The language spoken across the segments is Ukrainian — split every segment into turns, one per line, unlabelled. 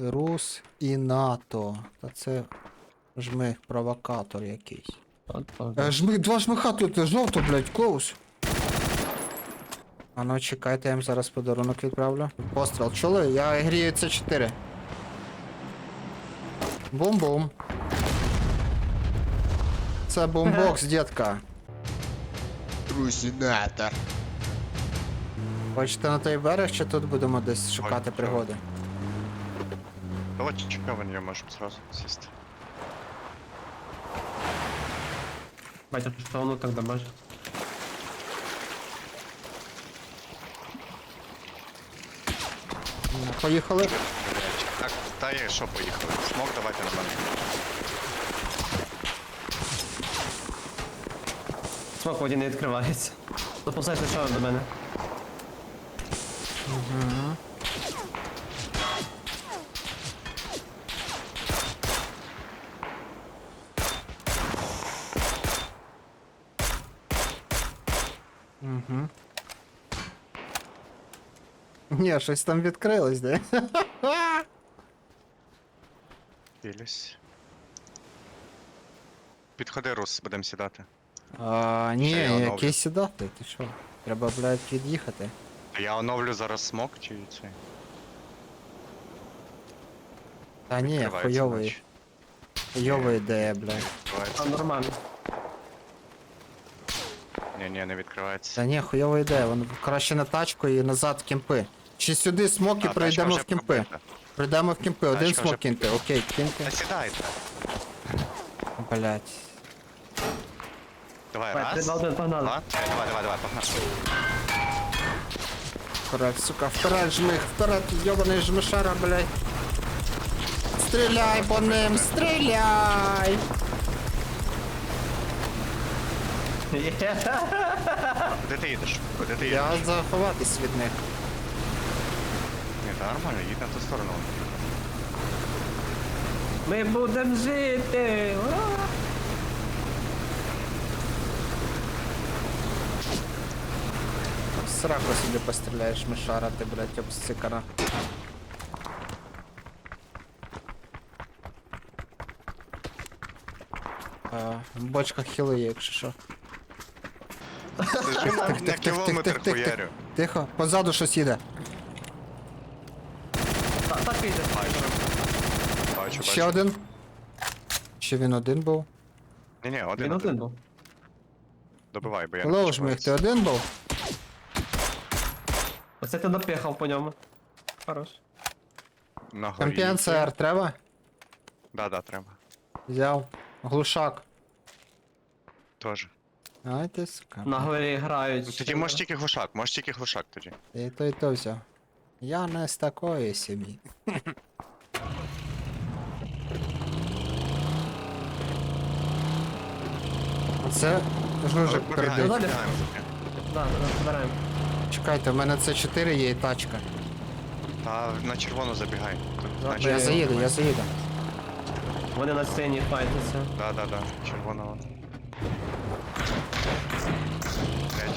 Рус і НАТО. Та це жмих провокатор якийсь. Е, жмих, два жмиха тут жовто, блядь, клоус. А ну чекайте, я їм зараз подарунок відправлю. Постріл, чули? Я грію це 4 Бум-бум. Це бумбокс, дітка.
Русінатор.
Хочете на той берег, чи тут будемо десь шукати пригоди?
Давайте чекаємо на нього, можемо сразу сісти.
Батя, ти що воно так дамажить?
Ну, Поїхали.
Так, та є, що поїхали. Смок давайте на мене.
Смок в воді не відкривається. Допускайся що до мене.
Угу. Ні, щось там відкрилось, де?
Білюсь. Підходи, Рус, будемо сідати.
А, ні,
Ще я оновлю.
який сідати, ти що? Треба, блядь, від'їхати.
А я оновлю зараз смок чи цей?
Та ні,
Відкривається,
хуйовий,
наче.
хуйова ідея, блядь.
Відкривається.
А нормально.
Ні, ні, не відкривається.
Та ні, хуйова ідея, вон краще на тачку і назад в кімпи. Чи сюди смок і
А,
пройдемо
тачка
в
вже
кімпи.
пробита.
Пройдемо в кімпи, один
Тачка
смок
вже
киньте, окей, киньте.
Та сідайте.
Блядь.
Давай,
Давай, три,
раз,
два, один, погнали.
два, три, давай, давай, давай, погнали.
Вперед, сука, вперед, жмих, вперед, йобаний жмишара, блядь. Стріляй по ним, стріляй!
Є.
Куди ти їдеш? Куди ти їдеш?
Я заховатись від них.
Ні, та нормально, їдь на ту сторону.
Ми будемо жити. Ура!
Сраку собі постріляєш, мишара, ти, блядь, обсикана. А, бочка хіли є, якщо що.
Ж на, на кілометр хуярю.
Тихо, позаду щось їде.
Та- Так вийде.
Бачу. Бачу,
Ще
бачу.
один. Ще він один був.
Ні, ні, один,
Він один
один.
був.
Добивай, бо я не
Лоу
хочу
ти один був?
Оце ти напихав по ньому. Хорош.
На горі.
Компенсер треба?
Да, да, треба.
Взяв. Глушак.
Тоже.
Ай ти сука.
На горі грають.
Ну, Тоді можеш тільки глушак, можеш тільки глушак тоді.
І то і то взяв. Я не з такої сім'ї. Це жужик
Але
передить.
пробігаємо,
Да, да.
Чекайте, у мене це 4 є і тачка.
Та на червону забігай.
Да, я
заїду, я заїду.
Вони на сцені файтяться.
Да, да, да, червона.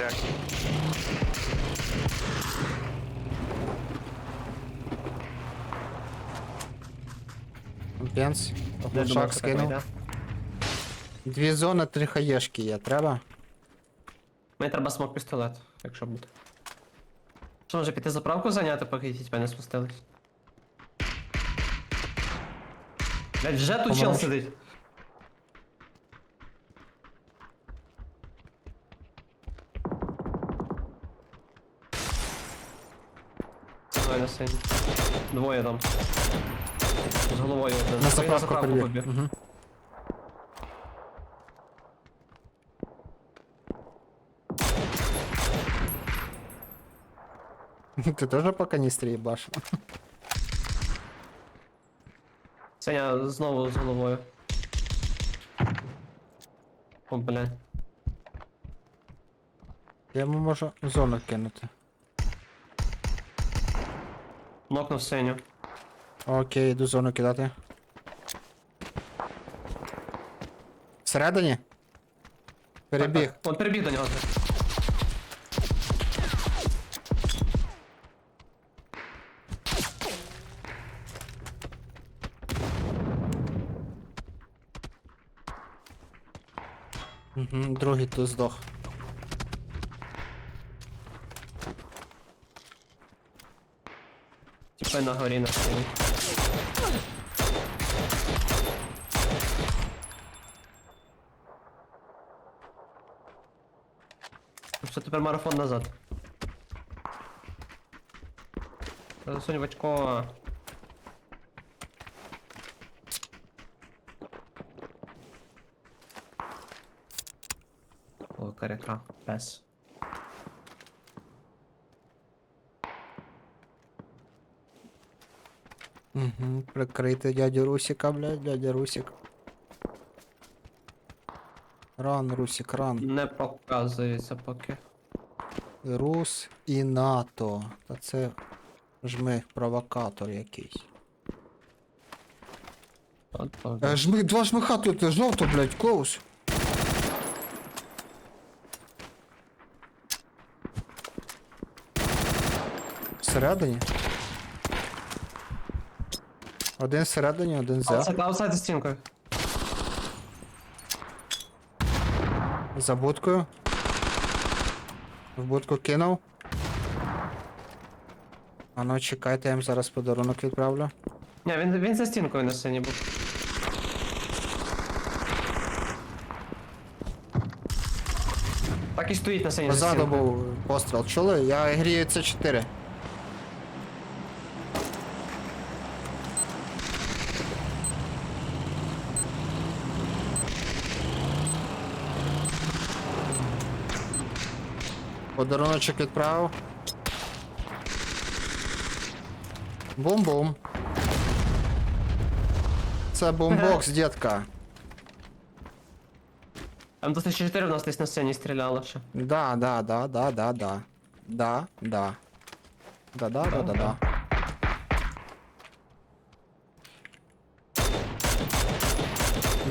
Я думав,
Глушак скинув. Дві зони, три хаєшки є, треба?
Мені треба смок пістолет, якщо буде. Що, може піти заправку зайняти, поки ті тебе не спустились? Блять, вже тут чел сидить. Двоє на сцені. Двоє там. З головою один.
На
Той
заправку прибіг.
побіг.
Угу. Ти теж по каністрі їбаш?
Сеня знову з головою. О, блядь.
Я йому можу зону кинути.
Нокнув синю.
Окей, йду зону кидати. Всередині? Перебіг.
Так, так. Он перебіг до нього.
Угу, другий тут здох.
Типи на горі на стіні. Що тепер марафон назад? Засунь в очко. О, коряка. Пес.
Угу, прикрити дядю Русіка, блядь, дядя Русік. Ран, Русік, ран.
Не показується поки.
Рус і НАТО. Та це жмих провокатор якийсь.
От, от.
Е, жми, два жмиха тут, е, жовто, блядь, клоус. Всередині? Один всередині, один за.
Аутсайд, аутсайд за стінкою.
За будкою. В будку кинув. А ну чекайте, я їм зараз подарунок відправлю.
Ні, він, він за стінкою на сцені був. Так і стоїть на сцені за
Позаду
стінкою.
був постріл. Чули? Я грію C4. Подаруночок відправив. Бум-бум. Це бумбокс, дітка.
М24 у нас десь на сцені стріляло ще.
Да, да, да, да, да, да. Да, да. Да, да, да, да, да.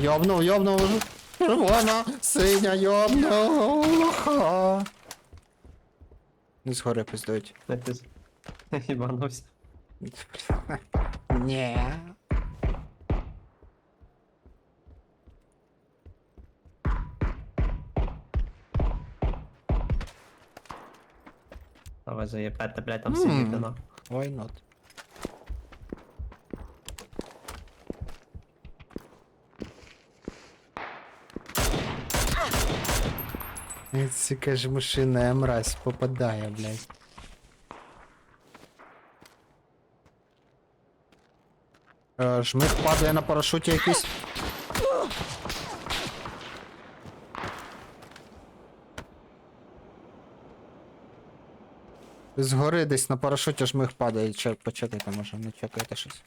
Йобнув, йобнув. Червона, синя, йобнув. Не згори пиздують.
Не ти з- Їбанувся.
Ні.
Давай заебать, блядь, там сидит она.
Why not? Сука ж машина мразь попадає, блядь. Е, Жмих падає на парашуті якийсь. Згори десь на парашуті жмих падає, Чек, почекайте, може, не чекайте щось.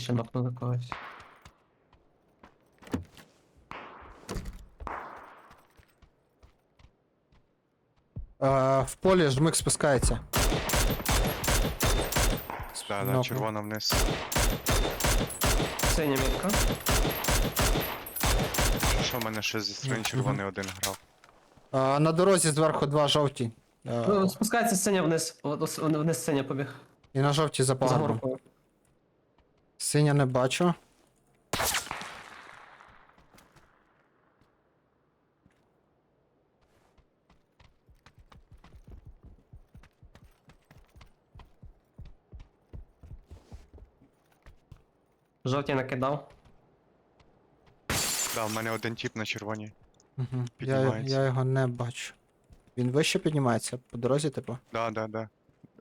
Ще нокнули когось.
Е, в полі жмих спускається.
Да, да,
Нокнув.
червона вниз.
Синя мітка.
Що, в мене ще зі сторони червоний один грав?
Е, на дорозі зверху два жовті. Е,
Ну, спускається сценя вниз. От, ос- Вниз сценя побіг.
і на жовті за
За
пагорбом.
горкою.
Синя не бачу.
Жовті накидав.
Да, в мене один тип на червоній.
Угу. Я,
Піднімається.
я його не бачу. Він вище піднімається по дорозі, типу.
Да, да, да.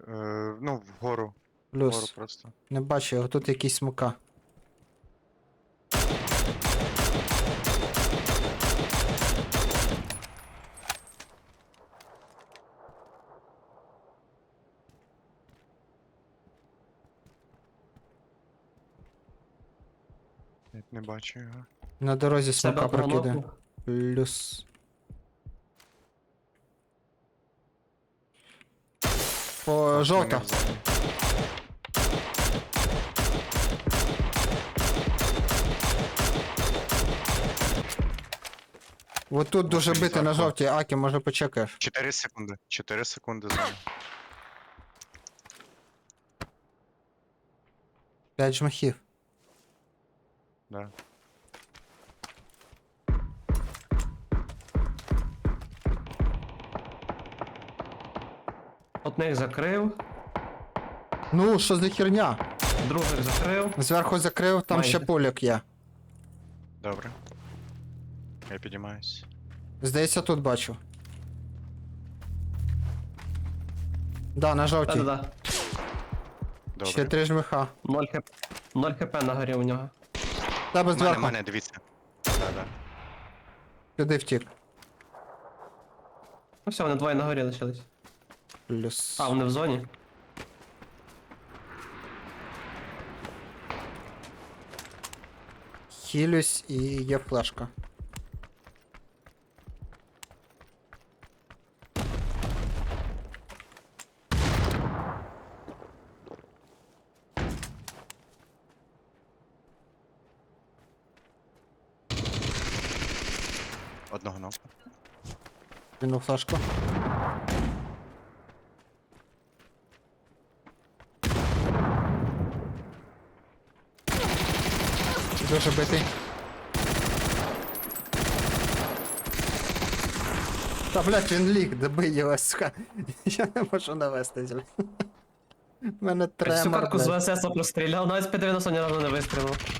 Е, ну, вгору. Вгору
Плюс.
просто.
Не бачу його, тут якийсь смука.
Навіть не бачу його.
На дорозі
Себе
смока
одного
прокидає. Плюс.
Так,
жовта.
мене в зоні.
Вот тут дуже
Може,
бити на жовтій, Акі, може почекаєш.
4 секунди. 4 секунди зоні.
5 жмахів.
Да.
Одних закрив,
Ну, що за херня?
других закрив.
Зверху закрив, там ще
Майже.
полік є.
Добре. Я підіймаюсь.
Здається, тут бачу. Да, на жовтій.
Та-да-да.
Добре.
Ще три жмиха.
0 хп. 0 хп на горі у нього.
Тебе
Мене,
зверху.
мене, дивіться. Да, да.
Сюди втік.
Ну все, вони двоє на горі лишились.
Плюс.
А, вони в зоні.
Хілюсь і є флешка.
Одного ногу.
Кинув флешку. Дуже битий. Та блять, він ліг, добий його, сука. Я не можу навестись, блядь. У мене
Всю
тремор,
катку з. ВСС простріляв, навіть з П-90 ні разу не вистрілив.